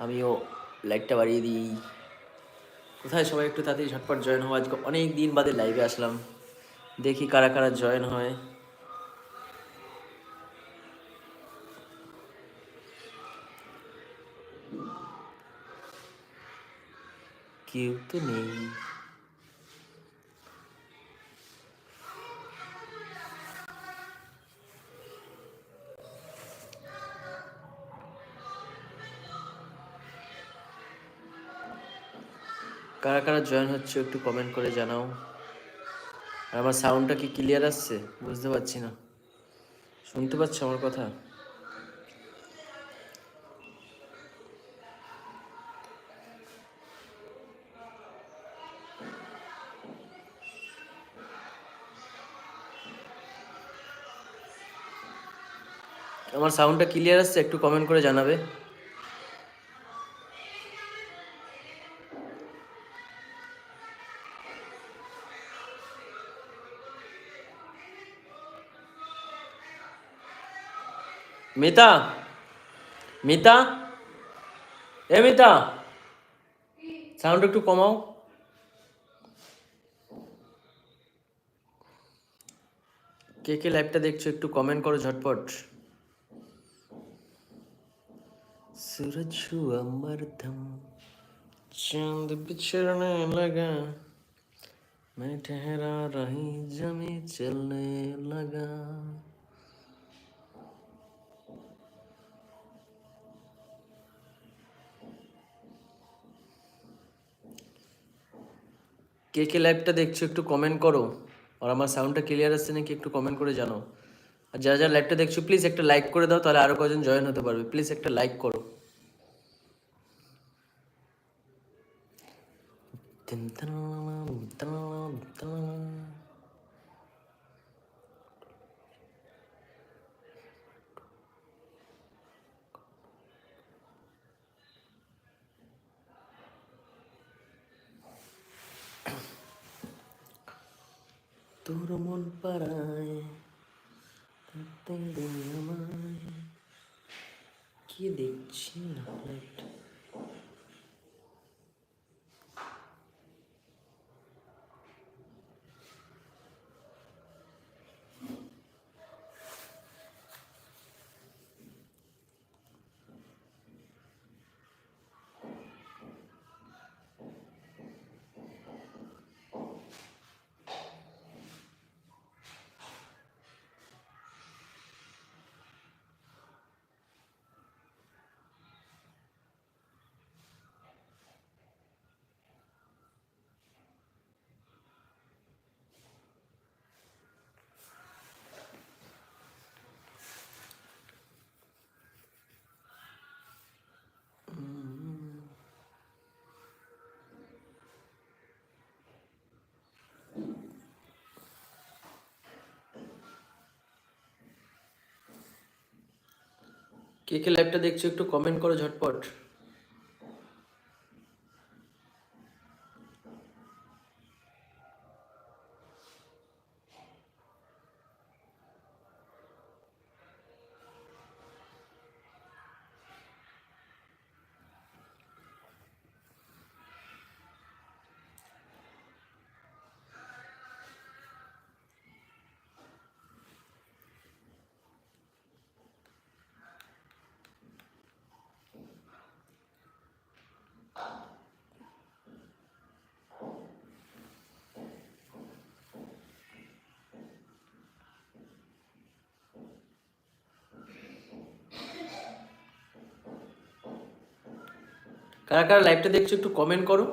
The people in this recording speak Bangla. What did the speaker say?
আমিও লাইটটা বাড়িয়ে দিই। কোথায় সবাই একটু তাড়াতাড়ি ঝটপট জয়েন হওয়া আজকে অনেক দিন বাদে লাইভে আসলাম। দেখি কারা কারা জয়েন হয়। কেউ তো নেই। কারা কারা জয়েন হচ্ছে একটু কমেন্ট করে জানাও। আর আমার সাউন্ডটা কি ক্লিয়ার আসছে? বুঝতে পারছি না। শুনতে পাচ্ছ আমার কথা? আমার সাউন্ডটা ক্লিয়ার আসছে, একটু কমেন্ট করে জানাবে। মিতা মিতা এ মিতা সাউন্ড একটু কমাও কে কে লাইভটা দেখছো একটু কমেন্ট করো ঝটপট सूरज हुआ मरदम चांद बिछड़ने लगा मैं ठहरा रही जमी चलने लगा কে কে লাইভটা দেখছ একটু কমেন্ট করো আর আমার সাউন্ডটা ক্লিয়ার আসছে নাকি একটু কমেন্ট করে জানো আর যারা যারা লাইভটা দেখছ প্লিজ একটা লাইক করে দাও তাহলে আরও কজন জয়েন হতে পারবে প্লিজ একটা লাইক করো তোর মন পাড়ায় আমায় কি দেখছি না লাইটটা কে কে লাইভটা দেখছ একটু কমেন্ট করো ঝটপট। কারা কারা লাইভটা দেখছ একটু কমেন্ট করো।